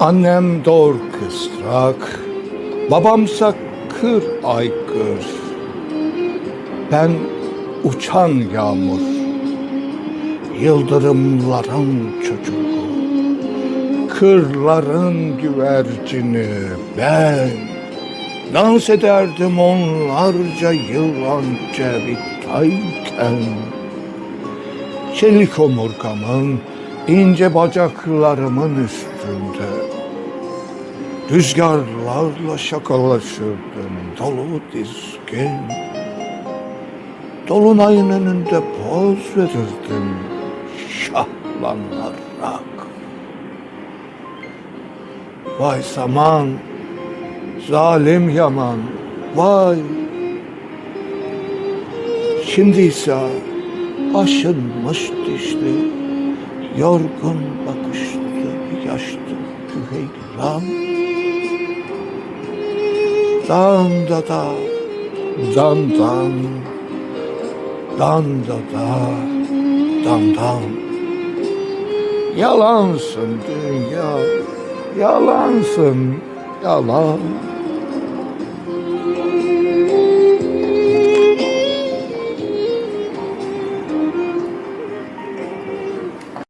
Annem doğur kısrak, babamsa kır aykır. Ben uçan yağmur, yıldırımların çocuğu, kırların güvercini ben. Dans ederdim onlarca yıl önce bittayken. Çelik omurgamın ince bacaklarımın üstünde. Rüzgarlarla şakalaşırdım dolu dizgin. Dolunayın önünde poz verirdim şahlanarak Vay zaman, zalim yaman, vay. Şimdi ise aşınmış dişli, yorgun bakışlı yaşlı küheylan. Dan da da, dan dan, dan da da, dan dan. Yalansın dünya, yalansın, yalan.